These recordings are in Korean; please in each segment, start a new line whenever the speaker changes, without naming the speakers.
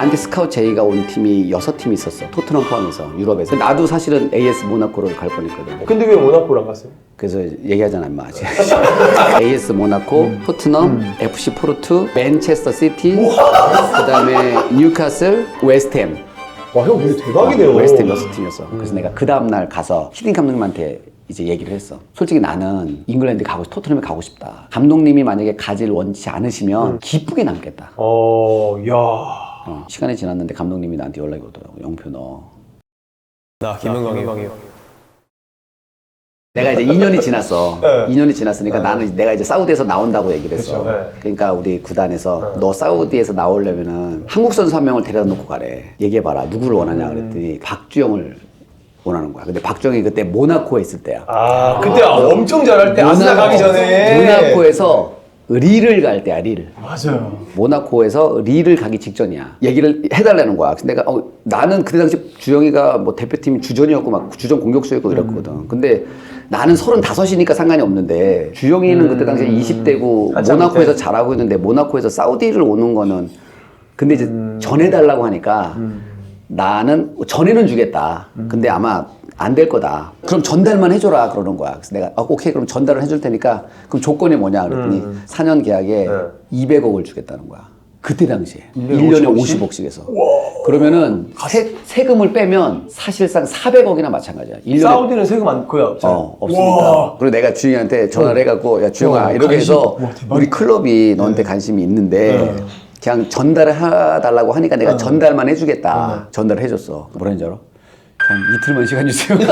나한테 스카우트 제의가 온 팀이 여섯 팀이 있었어. 토트넘 포함해서 유럽에서. 나도 사실은 AS 모나코를 갈 뻔했거든.
근데 왜 모나코를 안 갔어요?
그래서 얘기하잖아, 임마. 아직. AS 모나코, 토트넘, FC 포르투, 맨체스터 시티, 그다음에 뉴카슬, 웨스트햄.
와, 형 되게 대박이네요.
웨스트햄 여섯 팀이었어. 그래서 내가 그 다음 날 가서 히딩 감독님한테 이제 얘기를 했어. 솔직히 나는 잉글랜드 가고 싶- 토트넘에 가고 싶다. 감독님이 만약에 가지를 원치 않으시면 기쁘게 남겠다.
어, 야.
어, 시간이 지났는데 감독님이 나한테 연락이 오더라고. 영표 너.
나 김은광이요.
내가 이제 2년이 지났어.
네.
2년이 지났으니까 나는 이제 내가 이제 사우디에서 나온다고 얘기를 했어.
그쵸, 네.
그러니까 우리 구단에서 너 사우디에서 나오려면은 한국 선수 한 명을 데려다 놓고 가래. 얘기해봐라. 누구를 원하냐 그랬더니 박주영을 원하는 거야. 근데 박주영이 그때 모나코에 있을 때야.
아, 그때 엄청 잘할 때 아스날 가기 전에.
모나코에서 리를 갈 때야, 리를.
맞아요.
모나코에서 리를 가기 직전이야. 얘기를 해달라는 거야. 그래서 내가 어, 나는 그때 당시 주영이가 뭐 대표팀 주전이었고 막 주전 공격수였고 이랬거든. 근데 나는 35이니까 상관이 없는데 주영이는 그때 당시에 20대고
한참
모나코에서
밑에.
잘하고 있는데 모나코에서 사우디를 오는 거는 근데 이제 전해달라고 하니까 나는 전해는 주겠다. 근데 아마 안 될 거다. 그럼 전달만 해줘라 그러는 거야. 그래서 내가 아, 오케이 그럼 전달을 해줄 테니까 그럼 조건이 뭐냐 그랬더니 4년 계약에 200억을 주겠다는 거야. 그때 당시에 1년에 50억씩 해서 그러면은 세, 세금을 빼면 사실상 400억이나 마찬가지야. 1년에
사우디는 세금 안 거의 없잖아요.
어, 없으니까.
와.
그리고 내가 주영이한테 전화를 해갖고, 야, 주영아,
어,
이렇게
관심.
해서
와.
우리 클럽이 너한테 관심이 있는데, 그냥 전달을 해달라고 하니까 내가 전달만 해주겠다. 전달을 해줬어. 뭐라 했는지 알아? 그냥 이틀만 시간 주세요.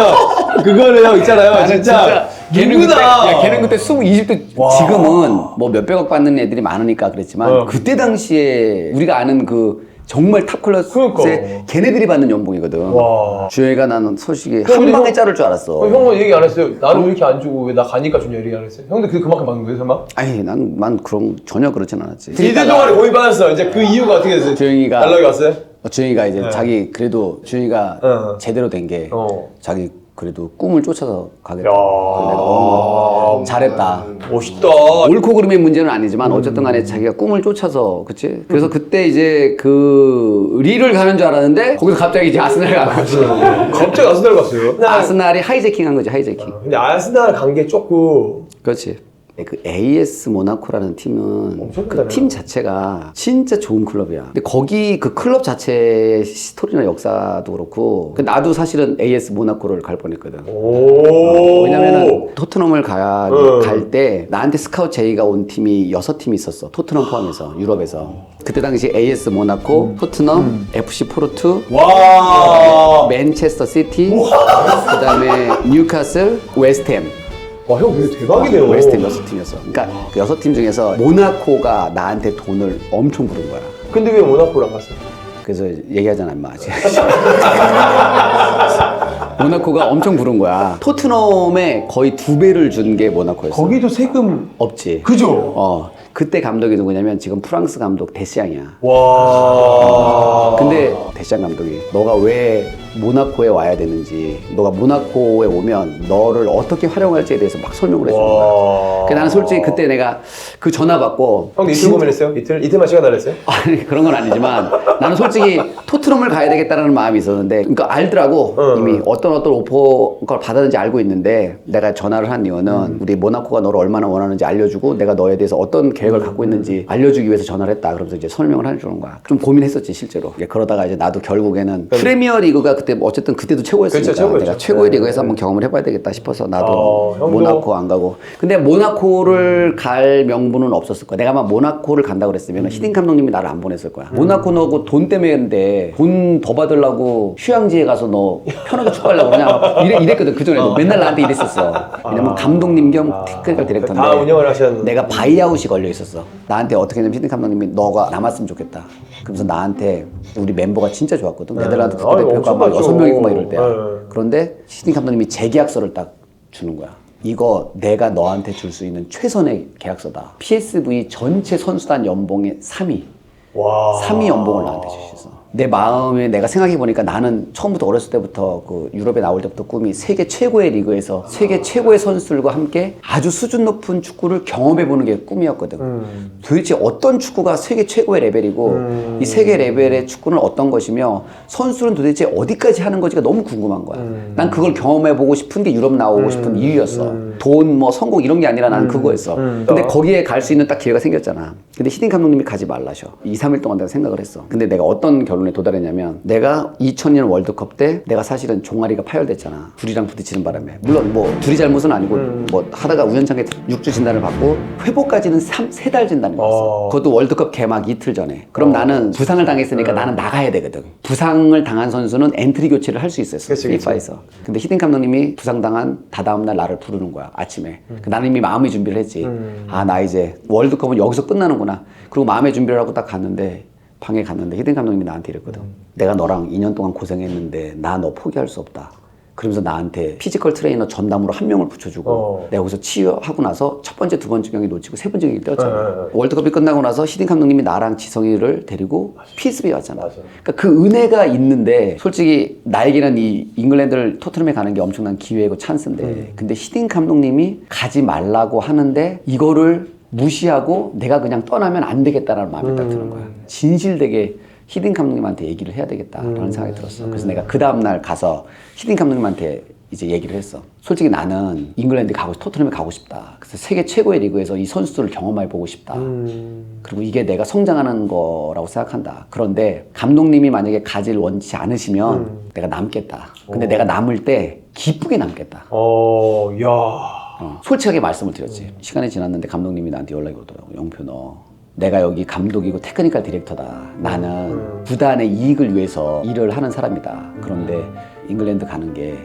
야, 그거는 형 있잖아요. 진짜.
걔는 그때. 야, 걔는 그때 20, 20대,
와.
지금은 뭐 몇백억 받는 애들이 많으니까 그랬지만,
어.
그때 당시에 우리가 아는 그 정말 탑 클래스의
그러니까.
걔네들이 받는 연봉이거든.
와.
주영이가 나는 소식이
그럼
한 방에
형-
자를 줄 알았어.
어, 형은 얘기 안 했어요. 나는 왜 이렇게 안 주고 왜 나 가니까 주냐 얘기 안 했어요. 형도 그, 그만큼 받는 거예요, 설마?
아니 난, 난 그런 전혀 그렇진 않았지.
이대 동안에 고민 받았어. 이제 그 이유가 어떻게 됐어요?
주영이가
연락이 왔어요?
어, 주영이가 이제 자기 그래도 주영이가
어.
제대로 된 게
어.
자기 그래도 꿈을 쫓아서 가겠다.
야.
그래서 내가 어, 잘했다.
멋있다.
옳고 그름의 문제는 아니지만 어쨌든 간에 자기가 꿈을 쫓아서 그치? 그래서 그때 이제 그 리를 가는 줄 알았는데 거기서 갑자기 이제 아스날 가고
갑자기 아스날 갔어요.
아스날이 하이제킹 한 거지 하이제킹.
근데 아스날 간 게 조금
그렇지. 그 AS 모나코라는 팀은 그. 팀 자체가 진짜 좋은 클럽이야. 근데 거기 그 클럽 자체의 스토리나 역사도 그렇고 그 나도 사실은 AS 모나코를 갈 뻔했거든.
오.
왜냐면은 토트넘을 가,
응.
갈때 나한테 스카우트 제의가 온 팀이 여섯 팀이 있었어. 토트넘 포함해서 유럽에서. 그때 당시 AS 모나코, 토트넘, FC 포르투,
와.
맨체스터 시티, 그다음에 뉴카슬, 웨스트햄.
와, 형 되게 대박이네요.
웨스트햄 여섯 팀이었어. 그러니까 그 여섯 팀 중에서 모나코가 나한테 돈을 엄청 부른 거야.
근데 왜 모나코를 안 갔어요?
그래서 얘기하잖아, 임마. 모나코가 엄청 부른 거야. 토트넘에 거의 두 배를 준 게 모나코였어.
거기도 세금
없지.
그죠?
어. 그때 감독이 누구냐면 지금 프랑스 감독 데시앙이야.
와.
근데 데시앙 감독이 너가 왜 모나코에 와야 되는지, 너가 모나코에 오면 너를 어떻게 활용할지에 대해서 막 설명을 해주는 거야.
와.
그 나는 솔직히 그때 내가 그 전화 받고
형도 이틀
진-
고민했어요? 이틀? 이틀만 시간 달랬어요?
아니 그런 건 아니지만 나는 솔직히 토트넘을 가야 되겠다라는 마음이 있었는데 그러니까 알더라고
어.
이미 어떤 어떤 오퍼 걸 받았는지 알고 있는데 내가 전화를 한 이유는
음.
우리 모나코가 너를 얼마나 원하는지 알려주고 내가 너에 대해서 어떤 계획을 갖고 있는지 알려주기 위해서 전화를 했다 그러면서 이제 설명을 해주는 거야 좀 고민했었지 실제로 그러다가 이제 나도 결국에는 프리미어 리그가 그때 뭐 어쨌든 그때도 최고였으니까
그렇죠, 최고였죠.
내가 최고의
네.
리그에서 한번 경험을 해봐야 되겠다 싶어서 나도
어, 형도-
모나코 안 가고. 근데 모나코를 갈 명분은 없었을 거야. 내가 아마 모나코를 간다 그랬으면
음.
히딩 감독님이 나를 안 보냈을 거야. 모나코 너고 돈 때문에 했는데 돈 더 받으려고 휴양지에 가서 너 편하게 축구하려고 그냥 이래, 이랬거든 그전에도. 맨날 나한테 이랬었어. 왜냐면 감독님 겸 테크니컬 디렉터인데
다 운영을 하셨는데.
내가 바이아웃이 걸려 있었어. 나한테 어떻게 하냐면 히딩 감독님이 너가 남았으면 좋겠다. 그러면서 나한테 우리 멤버가 진짜 좋았거든. 네덜란드
아유,
국가대표가
엄청
막 여섯 명이고 막 이럴 때야
네.
그런데 히딩 감독님이 재계약서를 딱 주는 거야. 이거 내가 너한테 줄 수 있는 최선의 계약서다. PSV 전체 선수단 연봉의 3위.
와.
3위 연봉을 나한테 주셨어. 내 마음에 내가 생각해 보니까 나는 처음부터 어렸을 때부터 그 유럽에 나올 때부터 꿈이 세계 최고의 리그에서 세계 최고의 선수들과 함께 아주 수준 높은 축구를 경험해 보는 게 꿈이었거든.
음.
도대체 어떤 축구가 세계 최고의 레벨이고
음.
이 세계 레벨의 축구는 어떤 것이며 선수는 도대체 어디까지 하는 건지가 너무 궁금한 거야.
음.
난 그걸 경험해 보고 싶은 게 유럽 나오고 싶은 이유였어. 돈 뭐 성공 이런 게 아니라 나는 그거였어.
음.
근데
어.
거기에 갈 수 있는 딱 기회가 생겼잖아. 근데 히딩 감독님이 가지 말라셔. 2, 3일 동안 내가 생각을 했어. 근데 내가 어떤 결론에 도달했냐면 내가 2000년 월드컵 때 내가 사실은 종아리가 파열됐잖아. 둘이랑 부딪히는 바람에. 물론 뭐 둘이 잘못은 아니고
음.
뭐 하다가 우연찮게 6주 진단을 받고 회복까지는 3, 3달 진단을 받았어.
어.
그것도 월드컵 개막 이틀 전에. 그럼 나는 부상을 당했으니까 나는 나가야 되거든. 부상을 당한 선수는 엔트리 교체를 할 수 있었어.
그치, 그치.
근데 히딩 감독님이 부상당한 다다음 날 나를 부르는 거야. 아침에. 그 나는 이미 마음의 준비를 했지. 아, 나 이제 월드컵은 여기서 끝나는구나. 그리고 마음의 준비를 하고 딱 갔는데 방에 갔는데 히딩 감독님이 나한테 이랬거든. 내가 너랑 2년 동안 고생했는데 나 너 포기할 수 없다. 그러면서 나한테 피지컬 트레이너 전담으로 한 명을 붙여주고
어.
내가 거기서 치유하고 나서 첫 번째, 두 번째 경기 놓치고 세 번째 경기 뛰었잖아.
네, 네, 네.
월드컵이 끝나고 나서 히딩 감독님이 나랑 지성이를 데리고 피스비 왔잖아.
맞아.
그러니까 그 은혜가 있는데 솔직히 나에게는 이 잉글랜드를 토트넘에 가는 게 엄청난 기회고 찬스인데
음.
근데 히딩 감독님이 가지 말라고 하는데 이거를 무시하고 내가 그냥 떠나면 안 되겠다라는 마음이 딱 드는
음.
거야. 진실되게 히딩 감독님한테 얘기를 해야 되겠다라는
음.
생각이 들었어. 그래서 내가 그 다음 날 가서 히딩 감독님한테 이제 얘기를 했어. 솔직히 나는 잉글랜드 가고 토트넘에 가고 싶다. 그래서 세계 최고의 리그에서 이 선수들을 경험해 보고 싶다.
음.
그리고 이게 내가 성장하는 거라고 생각한다. 그런데 감독님이 만약에 가지를 원치 않으시면
음.
내가 남겠다. 근데 내가 남을 때 기쁘게 남겠다.
어, 야.
어, 솔직하게 말씀을 드렸지. 시간이 지났는데 감독님이 나한테 연락이 오더라고. 영표 너. 내가 여기 감독이고 테크니컬 디렉터다. 나는
음.
구단의 이익을 위해서 일을 하는 사람이다. 그런데 잉글랜드 가는 게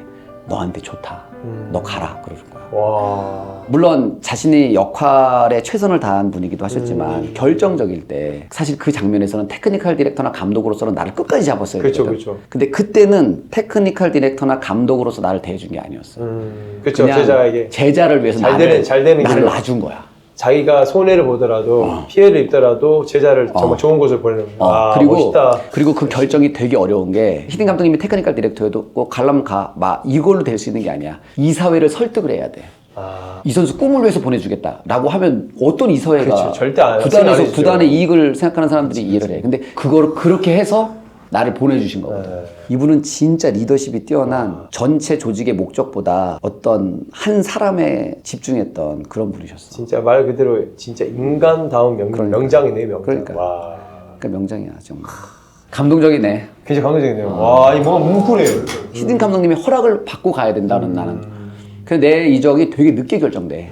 너한테 좋다.
음.
너 가라. 그러는 거야.
와.
물론 자신이 역할에 최선을 다한 분이기도 하셨지만
음.
결정적일 때 사실 그 장면에서는 테크니컬 디렉터나 감독으로서는 나를 끝까지 잡았어야
그렇죠. 그렇죠.
근데 그때는 테크니컬 디렉터나 감독으로서 나를 대해준 게 아니었어.
음. 그렇죠. 제자에게
제자를 위해서
잘
나를,
되는- 잘 되는
나를
길로.
놔준 거야.
자기가 손해를 보더라도
어.
피해를 입더라도 제자를 정말 좋은 곳을 보내는
어,
아,
그리고
멋있다.
그리고 그 결정이 되게 어려운 게 히딩 감독님이 테크니컬 디렉터여도 꼭 갈라면 가, 막 이걸로 될 수 있는 게 아니야. 이사회를 설득을 해야 돼.
아.
이 선수 꿈을 위해서 보내주겠다라고 하면 어떤 이사회가
그렇죠. 절대 안- 생각
구단에서
안 해주죠.
구단의 이익을 생각하는 사람들이 이해를 해. 근데 그걸 그렇게 해서 나를 보내주신 거거든.
네.
이분은 진짜 리더십이 뛰어난 전체 조직의 목적보다 어떤 한 사람에 집중했던 그런 분이셨어.
진짜 말 그대로 진짜 인간다운 명,
그러니까.
명장이네 명장.
그러니까.
와.
그러니까 명장이야 정말. 감동적이네.
굉장히 감동적이네요. 와, 이 뭔가 뭉클해요.
히든 감독님의 허락을 받고 가야 된다는 나는.
음.
그래서 내 이적이 되게 늦게 결정돼.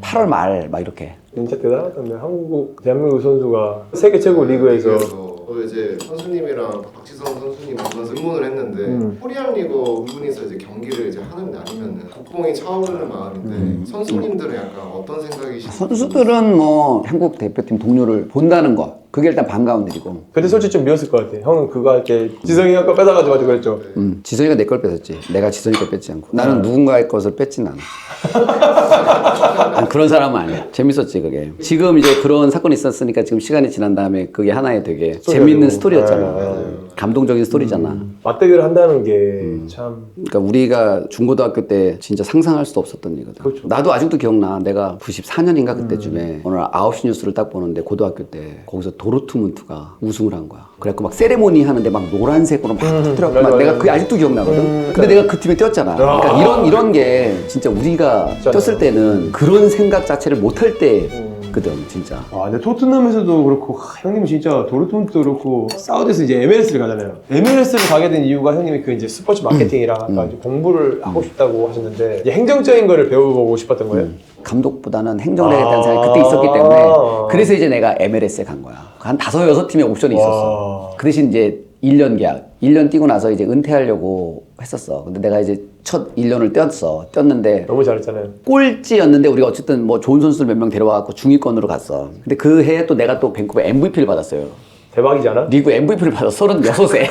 8월 말 막 이렇게.
진짜 대단하던데 한국 대한민국 선수가 세계 최고 리그에서
이제 선수님이랑 박지성 선수님 만나서 의문을 했는데
음.
코리안 리거 두 분이서 이제 경기를 이제 하는 게 아니면은 국뽕이 차오르는 마음인데
음.
선수님들은 약간 어떤 생각이신지
선수들은 뭐 한국 대표팀 동료를 본다는 거 그게 일단 반가운 일이고.
그때 솔직히 좀 미웠을 것 같아. 형은 그거 할 때 지성이 형거 뺏어가지고 가지고 그랬죠.
음, 지선이가 내 걸 뺏었지. 내가 지선이 걸 뺏지 않고. 나는
음.
누군가의 것을 뺏진 않아. 난 그런 사람은 아니야. 재밌었지, 그게. 지금 이제 그런 사건이 있었으니까 지금 시간이 지난 다음에 그게 하나의 되게 재밌는. 스토리였잖아.
네, 네.
감동적인 스토리잖아.
맞대결을 한다는 게
음.
참.
그러니까 우리가 중고등학교 때 진짜 상상할 수도 없었던 일이거든.
그렇죠.
나도 아직도 기억나. 내가 94년인가 그때쯤에
음.
오늘 9시 뉴스를 딱 보는데 고등학교 때 거기서 도르트문트가 우승을 한 거야. 그래갖고 막 세레모니 하는데 막 노란색으로 막 터뜨렸고 막
음. 맞아,
내가
맞아.
그게 아직도 기억나거든.
음,
근데 내가 그 팀에 뛰었잖아. 그러니까
아.
이런 이런 게 진짜 우리가
진짜요.
뛰었을 때는 그런 생각 자체를 못할 때 거든, 진짜.
아, 근데 토트넘에서도 그렇고 하, 형님은 진짜 도르트문트도 그렇고 사우디에서 이제 MLS를 가잖아요. MLS를 가게 된 이유가 형님이 그 이제 스포츠 마케팅이랑
음.
아까 이제 공부를 하고 싶다고 하셨는데 이제 행정적인 거를 배워보고 싶었던 거예요.
감독보다는 행정을 해야겠다는
아.
생각이 그때 있었기 때문에 그래서 이제 내가 MLS에 간 거야. 한 다섯 여섯 팀의 옵션이 있었어.
와.
그 대신 이제 1년 계약. 1년 뛰고 나서 이제 은퇴하려고 했었어. 근데 내가 이제 첫 1년을 뛰었어. 뛰었는데
너무 잘했잖아요.
꼴찌였는데 우리가 어쨌든 뭐 좋은 선수를 몇명 데려와갖고 중위권으로 갔어. 근데 그 해에 또 내가 또 밴쿠버 MVP를 받았어요.
대박이잖아.
리그 MVP를 받아 36세.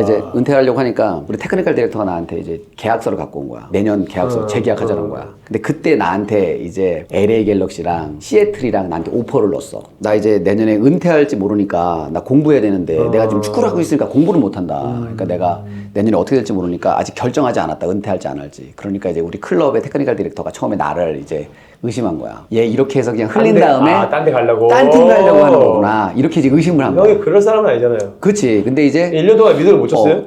이제 은퇴하려고 하니까 우리 테크니컬 디렉터가 나한테 이제 계약서를 갖고 온 거야. 내년 계약서
어,
재계약하자는
어.
거야. 근데 그때 나한테 이제 LA 갤럭시랑 시애틀이랑 나한테 오퍼를 넣었어. 나 이제 내년에 은퇴할지 모르니까 나 공부해야 되는데
어.
내가 지금 축구를 하고 있으니까 공부를 못 한다. 그러니까 내가 내년에 어떻게 될지 모르니까 아직 결정하지 않았다. 은퇴할지 안 할지. 그러니까 이제 우리 클럽의 테크니컬 디렉터가 처음에 나를 이제 의심한 거야. 얘 이렇게 해서 그냥 흘린
딴 데-
다음에
아, 딴 데 가려고?
딴팀 가려고 하는 거구나. 이렇게 이제 의심을 한 거야.
형이 그럴 사람은 아니잖아요.
그치. 근데 이제
1년 동안 미드를 못 쳤어요?
어,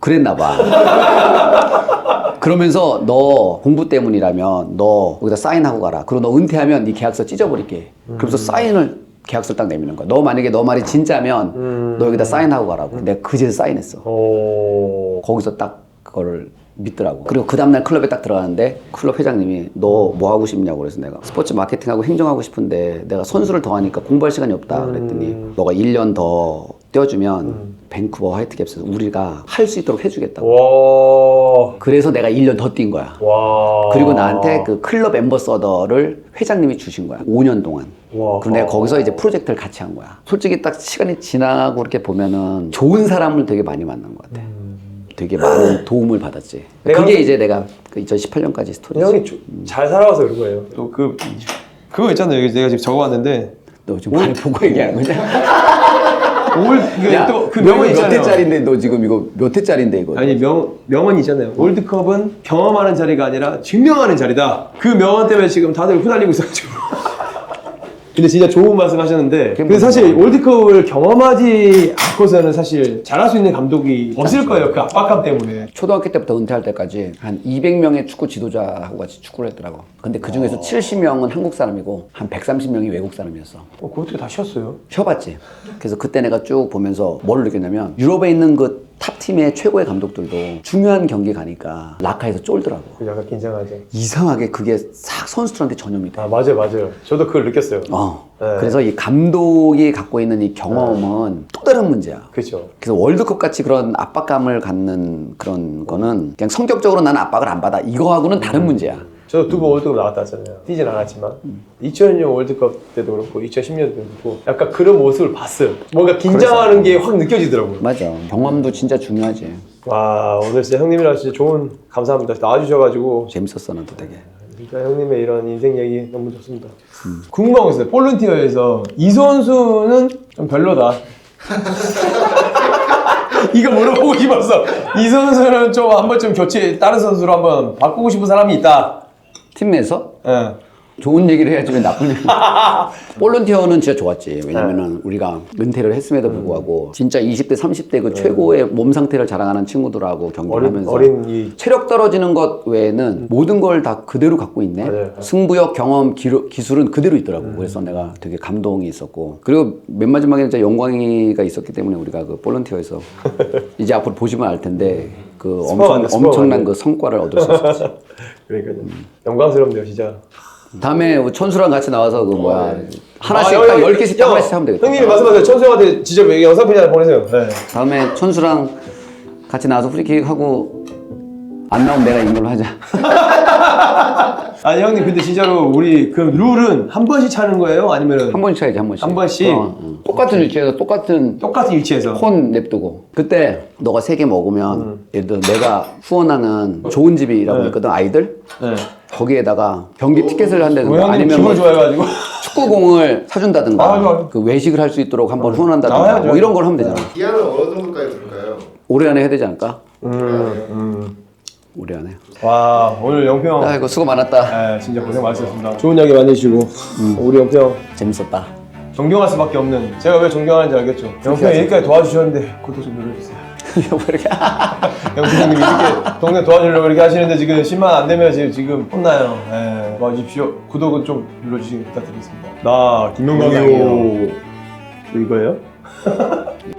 그랬나 봐. 그러면서 너 공부 때문이라면 너 여기다 사인하고 가라. 그리고 너 은퇴하면 네 계약서 찢어버릴게. 그러면서 사인을 계약서를 딱 내미는 거야. 너 만약에 너 말이 진짜면 너 여기다 사인하고 가라고. 내가 그제서 사인했어.
오.
거기서 딱 그거를 믿더라고. 그리고 그 다음날 클럽에 딱 들어가는데 클럽 회장님이 너 뭐 하고 싶냐고 그래서 내가 스포츠 마케팅하고 행정하고 싶은데 내가 선수를 더 하니까 공부할 시간이 없다 그랬더니 너가 1년 더 뛰어주면 밴쿠버 화이트캡스에서 우리가 할 수 있도록 해주겠다고.
와.
그래서 내가 1년 더 뛴 거야.
와.
그리고 나한테 그 클럽 엠버서더를 회장님이 주신 거야. 5년 동안.
와.
그리고 내가 거기서 이제 프로젝트를 같이 한 거야. 솔직히 딱 시간이 지나고 이렇게 보면은 좋은 사람을 되게 많이 만난 것 같아. 되게 많은 도움을 받았지.
내가
그게
항상-
이제 내가 그 2018년까지 스토리지.
형이 조- 잘 살아와서 그런 거예요. 또 그 그거 있잖아요. 여기 내가 지금 적어왔는데
너 지금 말 보고 얘기하는 거냐?
올 이게 또그 명언
몇
있잖아요.
회짜리인데 너 지금 이거 몇 회짜리인데 이거?
아니 명 명언 있잖아요. 월드컵은 경험하는 자리가 아니라 증명하는 자리다. 그 명언 때문에 지금 다들 휘날리고 있어가지고. 근데 진짜 좋은 말씀 하셨는데 근데 사실 월드컵을 경험하지 않고서는 사실 잘할 수 있는 감독이 없을 거예요. 그 압박감 때문에.
초등학교 때부터 은퇴할 때까지 한 200명의 축구 지도자하고 같이 축구를 했더라고. 근데 그 중에서 70명은 한국 사람이고 한 130명이 외국 사람이었어.
어, 그거 어떻게 다 쉬었어요?
쉬어봤지. 그래서 그때 내가 쭉 보면서 뭘 느꼈냐면 유럽에 있는 그 탑팀의 최고의 감독들도 중요한 경기 가니까 라카에서 쫄더라고.
그 약간 긴장하죠.
이상하게 그게 싹 선수들한테 전염이 돼.
아 맞아요, 맞아요. 저도 그걸 느꼈어요.
어.
네.
그래서 이 감독이 갖고 있는 이 경험은 또 다른 문제야.
그렇죠.
그래서 월드컵 같이 그런 압박감을 갖는 그런 거는 그냥 성격적으로 나는 압박을 안 받아. 이거하고는 다른 문제야.
저도 두 번 월드컵 나갔다 왔잖아요. 뛰진 않았지만 2000년 월드컵 때도 그렇고 2010년 때도 그렇고 약간 그런 모습을 봤어요. 뭔가 긴장하는 게 확 느껴지더라고요.
맞아. 경험도 진짜 중요하지.
와 오늘 진짜 형님이랑 진짜 좋은 감사합니다. 나와주셔가지고
재밌었어, 나도 되게.
진짜 형님의 이런 인생 얘기 너무 좋습니다. 궁금한 거 있어요. 볼런티어에서 이 선수는 좀 별로다. 이거 물어보고 싶었어. 이 선수는 좀 한번 좀 교체 다른 선수로 한번 바꾸고 싶은 사람이 있다.
팀 내에서
예.
좋은 얘기를 해야지 왜 나쁜 얘기. 볼런티어는 진짜 좋았지. 왜냐면은 우리가 은퇴를 했음에도 불구하고 진짜 20대, 30대 그 최고의 몸 상태를 자랑하는 친구들하고 경기를
어린
하면서
어린 이
체력 떨어지는 것 외에는 모든 걸 다 그대로 갖고 있네.
맞아요.
승부욕, 경험, 기루, 기술은 그대로 있더라고. 그래서 내가 되게 감동이 있었고. 그리고 맨 마지막에 진짜 영광이가 있었기 때문에 우리가 그 볼런티어에서 이제 앞으로 보시면 알 텐데 그
스포
엄청,
스포
엄청난. 그 성과를 얻을 수 있었지.
그러니까 요 영광스럽네요 진짜.
다음에 뭐 천수랑 같이 나와서 그 뭐야 하나씩
아,
딱
형,
열 개씩 딱
형,
하나씩 하면 되겠다.
형님이 말씀하세요. 천수 형한테 직접 영상 편지 하나 보내세요. 네.
다음에 천수랑 같이 나와서 프리킥 하고 안 나오면 내가 이긴 걸로 하자.
아니 형님 근데 진짜로 우리 그 룰은 한 번씩 차는 거예요? 아니면은
한 번씩 쳐야지 한 번씩.
한 번씩?
어, 어. 똑같은 위치에서 똑같은
똑같은 위치에서?
혼 냅두고 그때 너가 세 개 먹으면 예를 들어 내가 후원하는 좋은 집이라고
음. 네.
있거든 아이들
네.
거기에다가 경기 티켓을
뭐
한다든가
형님
아니면
기분
뭐
좋아해가지고
축구공을 사준다든가
아.
그 외식을 할 수 있도록 한번
아,
후원한다든가
해야죠.
뭐 이런 걸 하면 되잖아
기한은 어느 정도까지 둘까요?
올해 안에 해야 되지 않을까?
음, 음.
안에
와 오늘 영평.
아이고 수고 많았다.
네, 진짜 고생 많으셨습니다. 좋은 이야기 많이 해주시고.
음.
우리 영평.
재밌었다.
존경할 수밖에 없는. 제가 왜 존경하는지 알겠죠? 영평 여기까지 도와주셨는데 구독 좀 눌러주세요.
뭐 이렇게.
영평님 이렇게 동네 도와주려고 이렇게 하시는데 지금 10만 안 되면 지금, 지금 혼나요. 네, 도와주십시오. 구독은 좀 눌러주시기 부탁드리겠습니다. 나 김영광이요. 이거예요?